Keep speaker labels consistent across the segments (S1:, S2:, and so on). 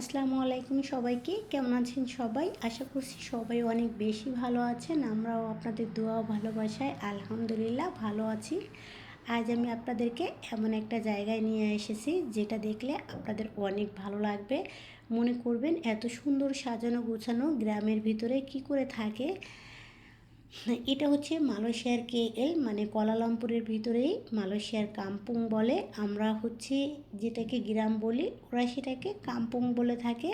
S1: আসসালামু আলাইকুম সবাইকে। কেমন আছেন সবাই? আশা করছি সবাই অনেক বেশি ভালো আছেন। আমরাও আপনাদের দোয়া ভালোবাসায় আলহামদুলিল্লাহ ভালো আছি। আজ আমি আপনাদেরকে এমন একটা জায়গায় নিয়ে এসেছি যেটা দেখলে আপনাদের অনেক ভালো লাগবে। মনে করবেন এত সুন্দর সাজানো গোছানো গ্রামের ভিতরে কি করে থাকে। এটা হচ্ছে মালয়েশিয়ার কে এল মানে কলালামপুরের ভিতরেই মালয়েশিয়ার কাম্পুং বলে। আমরা হচ্ছে যেটাকে গ্রাম বলি, ওরা সেটাকে কাম্পুং বলে থাকে।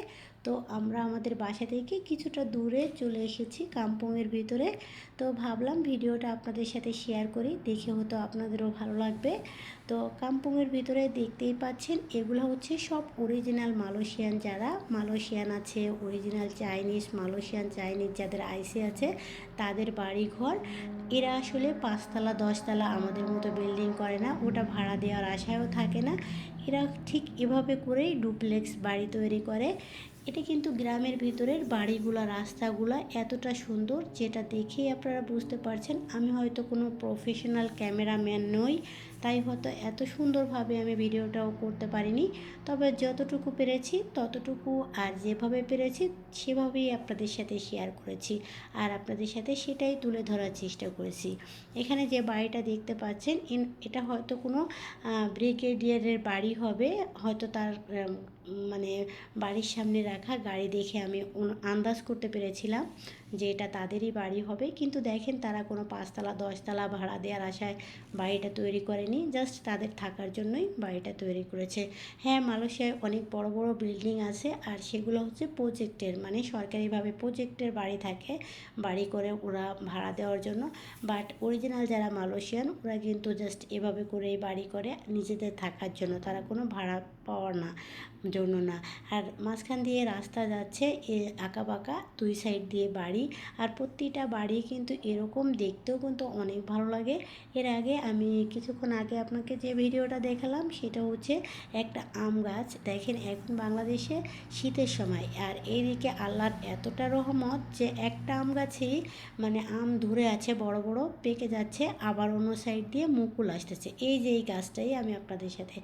S1: তো আমরা আমাদের বাসা থেকে কিছুটা দূরে চলে এসেছি কাম্পুংয়ের ভিতরে। তো ভাবলাম ভিডিওটা আপনাদের সাথে শেয়ার করি, দেখে হয়তো আপনাদেরও ভালো লাগবে। তো কাম্পুংয়ের ভিতরে দেখতেই পাচ্ছেন, এগুলো হচ্ছে সব অরিজিনাল মালয়েশিয়ান যারা। মালয়েশিয়ান আছে অরিজিনাল চাইনিজ মালয়েশিয়ান চাইনিজ যাদের আইসি আছে, তাদের বাড়ি ঘর এরা আসলে পাঁচতলা, দশতলা আমাদের মতো বিল্ডিং করে না। ওটা ভাড়া দেওয়ার আশায়ও থাকে না। এরা ঠিক এভাবে করেই ডুপ্লেক্স বাড়ি তৈরি করে। এটা কিন্তু গ্রামের ভিতরের বাড়িগুলা, রাস্তাগুলো এতটা সুন্দর যেটা দেখেই আপনারা বুঝতে পারছেন। আমি হয়তো কোনো প্রফেশনাল ক্যামেরাম্যান নই, তাই হয়তো এত সুন্দরভাবে আমি ভিডিওটাও করতে পারিনি। তবে যতটুকু পেরেছি ততটুকু আর যেভাবে পেরেছি সেভাবেই আপনাদের সাথে শেয়ার করেছি। আর আপনাদের সাথে সেটাই তুলে ধরার চেষ্টা করেছি। এখানে যে বাড়িটা দেখতে পাচ্ছেন এটা হয়তো কোনো ব্রিগেডিয়ারের বাড়ি হবে। হয়তো তার মানে বাড়ির সামনে রাখা গাড়ি দেখে আমি আন্দাজ করতে পেরেছিলাম যে এটা তাদেরই বাড়ি হবে। কিন্তু দেখেন তারা কোনো পাঁচতলা, দশতলা ভাড়া দেওয়ার আশায় বাড়িটা তৈরি করেনি। জাস্ট তাদের থাকার জন্যই বাড়িটা তৈরি করেছে। হ্যাঁ মালয়েশিয়ায় অনেক বড় বড় বিল্ডিং আছে আর সেগুলো হচ্ছে প্রজেক্টের মানে সরকারিভাবে প্রজেক্টের বাড়ি থাকে। বাড়ি করে ওরা ভাড়া দেওয়ার জন্য। বাট অরিজিনাল যারা মালয়েশিয়ান ওরা কিন্তু জাস্ট এভাবে করেই বাড়ি করে নিজেদের থাকার জন্য। তারা কোনো ভাড়া পাওয়ার না, জন্য না। আর মাঝখান দিয়ে রাস্তা যাচ্ছে, এ আঁকা বাঁকা দুই সাইড দিয়ে বাড়ি। আর প্রতিটা বাড়ি কিন্তু এরকম দেখতেও কিন্তু অনেক ভালো লাগে। এর আগে আমি কিছুক্ষণ আগে আপনাকে যে ভিডিওটা দেখালাম, সেটা হচ্ছে একটা আম গাছ। দেখেন, এখন বাংলাদেশে শীতের সময়। আর এইদিকে আল্লাহর এতটা রহমত যে একটা আম গাছেই মানে আম ধরে আছে বড় বড় বড় পেকে যাচ্ছে, আবার অন্য সাইড দিয়ে মুকুল আসতেছে। এই যে এই গাছটাই আমি আপনাদের সাথে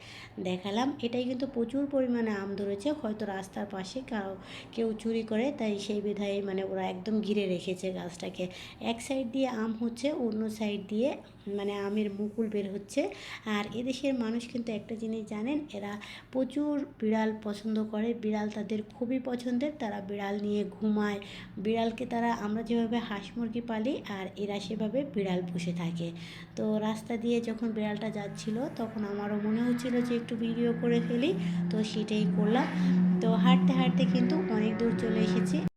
S1: দেখালাম, এটাই কিন্তু প্রচুর পরিমাণে আম ধরেছে, হয়তো রাস্তার পাশে কাউ, কেউ চুরি করে, তাই সেই বিধায় মানে ওরা একদম ঘিরে রেখেছে গাছটাকে। এক সাইড দিয়ে আম হচ্ছে, অন্য সাইড দিয়ে মানে আমের মুকুল বের হচ্ছে। আর এদেশের মানুষ কিন্তু একটা জিনিস জানেন, এরা প্রচুর বিড়াল পছন্দ করে, বিড়াল তাদের খুবই পছন্দের, তারা বিড়াল নিয়ে ঘুমায়। বিড়ালকে তারা আমরা যেভাবে হাঁস মুরগি পালি, আর এরা সেভাবে বিড়াল পুষে থাকে। তো রাস্তা দিয়ে যখন বিড়ালটা যাচ্ছিল, তখন আমারও মনে হচ্ছিল যে একটু ভিডিও করে ফেলি। তো সেটাই করলাম। তো হাঁটতে হাঁটতে কিন্তু অনেক দূর চলে এসেছি।